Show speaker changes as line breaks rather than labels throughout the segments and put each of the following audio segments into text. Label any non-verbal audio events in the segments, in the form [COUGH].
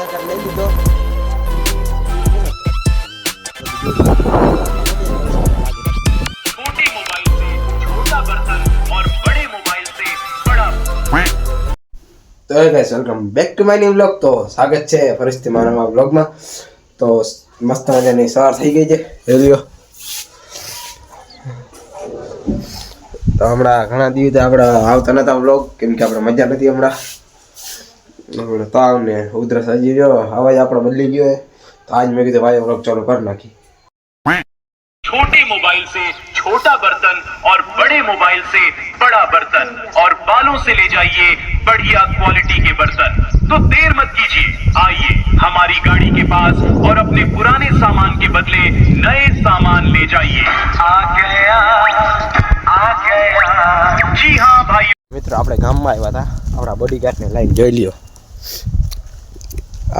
સહકાર લઈ તો guys welcome back to my new vlog તો સ્વાગત છે ફરીથી મારા નવા વ્લોગમાં તો મસ્ત મજાની સવાર થઈ ગઈ છે. હેલ્યો તો હમણાં ઘણા દિવસે આપણે આવતા નતા વ્લોગ કેમ કે આપણે મજા નથી હમણાં. હમણાં તાવ ને ઉધરસ હજી રહ્યો અવાજ આપણો બદલી ગયો છે તો આજ મેં કીધું ભાઈ બ્લોગ ચાલુ કરી નાખી
छोटे मोबाइल से छोटा बर्तन और बड़े मोबाइल से बड़ा बर्तन और बालों से ले जाइए बढ़िया क्वालिटी के बर्तन तो देर मत कीजिए आइए हमारी गाड़ी के पास और अपने पुराने सामान के बदले नए सामान ले जाइए आ गया आ गया जी हाँ भाई
મિત્રો આપણે ગામમાં આવ્યા હતા આપણા બોડીગાર્ડને લાઈન જોઈ લ્યો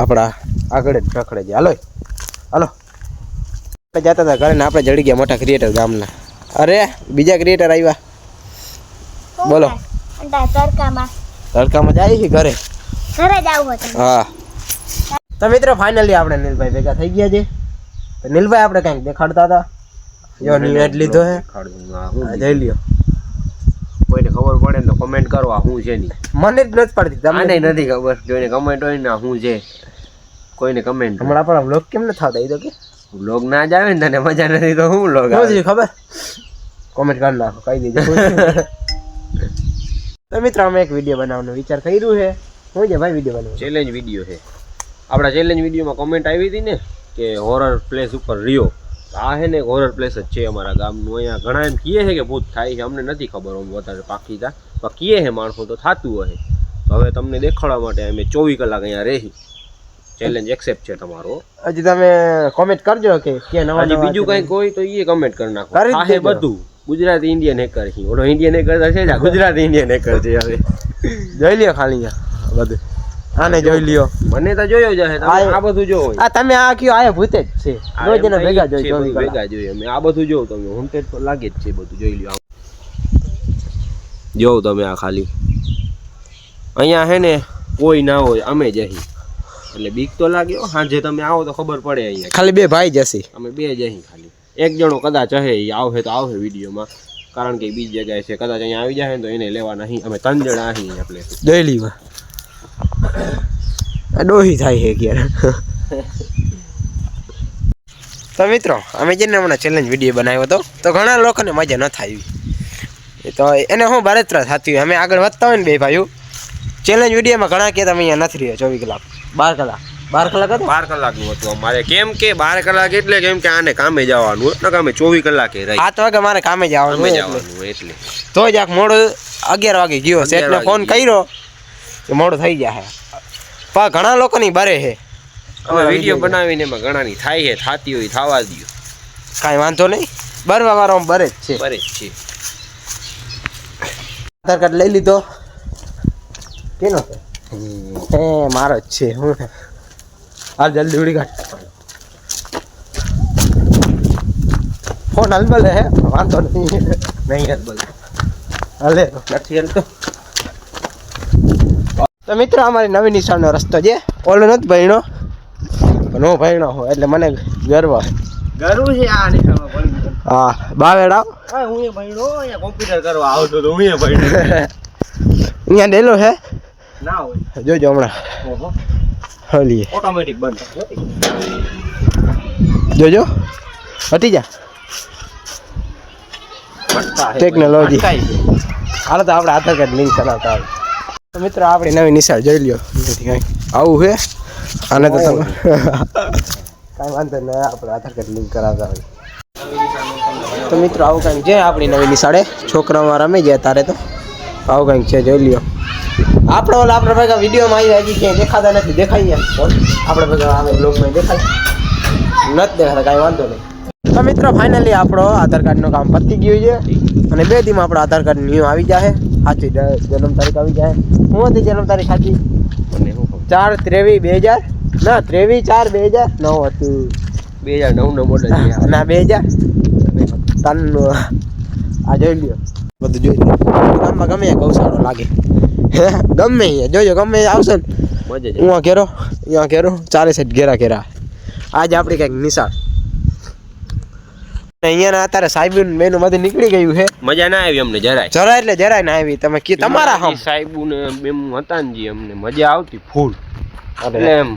આપણા આગળ જ રખડે છે. હાલો. હાલો. આપણે જતા હતા ઘરે ને આપણે જડી ગયા મોટા ક્રિએટર ગામના. અરે બીજા ક્રિએટર આવ્યા. બોલો.
તડકામાં.
તડકામાં જાય છે ઘરે?
ઘરે જ આવું
હા. તો મિત્રો ફાઇનલી આપણે નીલભાઈ ભેગા થઈ ગયા છે. નીલભાઈ આપણે કંઈક દેખાડતા હતા? જો નિવેદ લીધો હે. જઈ લ્યો.
કોઈને ખબર પડે ને તો કમેન્ટ કરો આ શું છે ની.
મને જ નથી પડતી તમને
નથી. ખબર. જોઈને કમેન્ટ હોય ને શું છે. કોઈને કમેન્ટ
હમણાં પણ બ્લોગ કેમ ન થતા એ તો કે.
બ્લોગ ના જ આવે ને તને મજા નથી તો હું બ્લોગ
આવે? ખબર. કોમેન્ટ કરી નાખો કહી દેજો. [LAUGHS] તો મિત્રો અમે એક વીડિયો બનાવવાનો વિચાર કર્યું છે. શું છે ભાઈ વીડિયો બનાવવાનો?
ચેલેન્જ વીડિયો છે. આપણા ચેલેન્જ વિડીયોમાં કોમેન્ટ આવી હતી ને કે હોરર પ્લેસ ઉપર રહ્યો. આ હે ને હોરર પ્લેસ જ છે અમારા ગામનું. અહીંયા ઘણા એમ કહે છે કે ભૂત થાય છે. અમને નથી ખબર આમ વધારે પાકીતા પણ કીએ છે માણસો તો થતું હશે. તો હવે તમને દેખાડવા માટે અમે ચોવીસ કલાક અહીંયા રહી. ચેલેન્જ એક્સેપ્ટ છે તમારો.
હજી તમે કોમેન્ટ કરજો કે કે નવા
હજી બીજું કંઈ કોઈ તો એ કમેન્ટ કરી નાખો. આ બધું. ગુજરાતી ઇન્ડિયન હેકર છે. ઓલો ઇન્ડિયન હેકર છે ગુજરાતી ઇન્ડિયન હેકર છે હવે.
જોઈ લ્યો ખાલી બધું. આને જોઈ લ્યો.
મને તો જોયો જ તમે
આ-
બધું જોવો
આ તમે આ કયો આયા ભૂતે જ છે. રોજ
એમ
ભેગા જોઈ ચોવીસ
ભેગા જોઈ. અમે આ બધું જોવું તમે. હોમટેડ તો લાગે જ છે બધું જોઈ લ્યો. જોવ તમે આ ખાલી. અહીંયા હે ને કોઈ ના હોય અમે જ અહીં. એટલે બીક તો લાગ્યો સાંજે તમે આવો તો ખબર પડે અહીંયા.
ખાલી બે ભાઈ જશે
અમે બે જ અહીં ખાલી. એક જણો કદાચ હે આવશે તો આવશે વિડીયોમાં. કારણ કે બીજી જગ્યાએ છે. કદાચ અહીંયા આવી જાય ને તો એને લેવા નહીં અમે ત્રણ જણા અહીં આપણે.
આ ડોહી થાય છે ક્યારે. તો મિત્રો અમે જેને હમણાં ચેલેન્જ વીડિયો બનાવ્યો હતો. તો ઘણા લોકોને મજા ન થાય તો એને હું બળતરા થતી અમે આગળ વધતા હોય ને બે ભાઈઓ. ચેલેન્જ વિડીયોમાં ઘણા કે તમે અહીંયા નથી રહ્યા ચોવીસ કલાક. બાર કલાક. બાર કલાક હતો?
બાર કલાકનું હતું અમારે. કેમ કે બાર કલાક એટલે કેમ કે આને કામે જવાનું એટલે અમે ચોવીસ કલાકે રહી.
સાત વાગે મારે કામે જવાનું એટલે. તો જ આખ મોડો અગિયાર વાગે ગયો
વાગે
ફોન કર્યો. કે મોડું થઈ જાય પણ ઘણા લોકોની બરે છે
અમે વીડિયો બનાવીને એમાં ઘણાની થાય છે થાતી હોય થવા દો
કાંઈ વાંધો નહીં. બરવા વાળો બરે જ છે.
બરે જ છે.
આધાર કાર્ડ લઈ લીધો. કેનો છે? હે મારો જ છે. હું હાલ જલ્દી ઉડી કાઢ ફોન હાલ હે? વાંધો નહીં. નહીં હાલ હલે હાલે. નથી હાલતો. તો મિત્રો અમારી નવી નિશાળનો રસ્તો છે. ઓલો નથી ભણ્યો. પણ હું ભણ્યો હું એટલે મને ગર્વ.
ગર્વ છે આ
હા બાવેડા
હું એ ભણ્યો અહીંયા કોમ્પ્યુટર કરવા આવતો તો હું એ ભણ્યો.
અહીંયા ડેલો છે
ના હોય.
જોજો હમણાં. હલીએ
ઓટોમેટિક બંધ
જોજો. હટી જા. ટેકનોલોજી હાલો તો આપણે આધાર કાર્ડ લિંક કરાવતા આવે મિત્રો આપણી નવી નિશાળ જોઈ લ્યો. નથી આવું છે? આને તો તમે કાંઈ વાંધો નહીં આપણે આધાર કાર્ડ લિંક કરાવતા હોય તો મિત્રો આવું કંઈક છે આપણી નવી નિશાળે? છોકરાઓમાં રમી ગયા તારે તો? આવું કંઈક છે જોઈ લ્યો. આપણે ઓલા આપણે ભેગા વિડીયોમાં આવી હજી ક્યાંય દેખાતા નથી દેખાઈએ આપણે ભેગા આવે બ્લોગમાં દેખાય. નથી દેખાતા કાંઈ વાંધો નહીં. તો મિત્રો ફાઇનલી આપણો આધાર કાર્ડનું કામ પતી ગયું છે. અને બે દીમાં આપણો આધાર કાર્ડ ન્યૂ આવી જાય સાચી જન્મ તારીખ આવી જાય. હું હતી જન્મ તારીખ સાચી? ચાર ત્રેવીસ બે હજાર? ના ત્રેવીસ ચાર બે હજાર નવ હતું.
બે હજાર નવ નો મોડલ
ના બે હજાર. તન આ જોઈ લ્યો. બધું જોઈ લ્યો. ગામમાં ગમે ગૌશાળો લાગે. હે [LAUGHS] ગમે જોજો ગમે આવશે ને. હું ઘેરો અહીંયા ઘેરો ચારે સાઈડ ઘેરા ઘેરા. આજે આપણી કંઈક નિશાળ. અહીંયાના અત્યારે સાહેબીન મેનુ માંથી નીકળી ગયું છે.
મજા ના આવી અમને જરાય.
જરા એટલે જરાય ના આવી. તમે કી તમારા હમ.
સાહેબુ ને બેમ હતા ને જી અમને મજા આવતી ફૂલ. એટલે એમ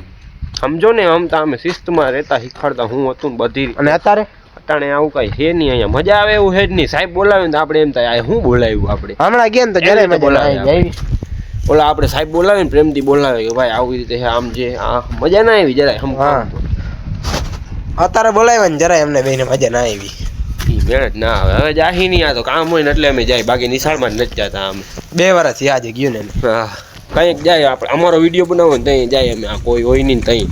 સમજો ને આમ તો અમે શિસ્તમાં રહેતા શીખવાડતા હું હતું ને બધી
અને અત્યારે?
અટાણે આવું કઈ છે નહીં અહીંયા. મજા આવે એવું છે જ નહીં. સાહેબ બોલાવ્યું ને તો આપણે એમ થાય શું બોલાવ્યું આપણે?
હમણાં ગયા ને તો જરાય મજા ના
બોલાવે ઓલા આપણે સાહેબ બોલાવીને પ્રેમથી બોલાવે કે ભાઈ આવી રીતે આમ જે આ. મજા ના આવી જરાય હમ
હા. અત્યારે બોલાવ્યા ને જરાય એમને બેને મજા ના આવી.
મેળ જ ના આવે. હવે જાહી નહીં આ તો કામ હોય ને એટલે અમે જાય. બાકી નિશાળમાં નથી જતા અમે.
બે વર્ષ આજે ગયું ને
હા. કંઈક જાય આપણે. અમારો વીડિયો બનાવો ને ત્યાં જાય અમે. આ કોઈ હોય નહીં ત્યાં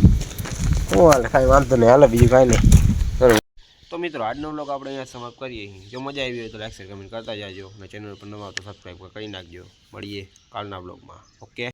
હું હાલ કાંઈ વાંધો નહીં. હાલે બીજું કાંઈ નહીં.
તો મિત્રો આજનો બ્લોગ આપણે અહીંયા સમાપ્ત કરીએ જો મજા આવી હોય તો લાઈક શેર કમેન્ટ કરતા જાજો. અને ચેનલ પર નવા તો સબસ્ક્રાઈબ કરી નાખજો. મળીએ કાલના બ્લોગમાં ઓકે?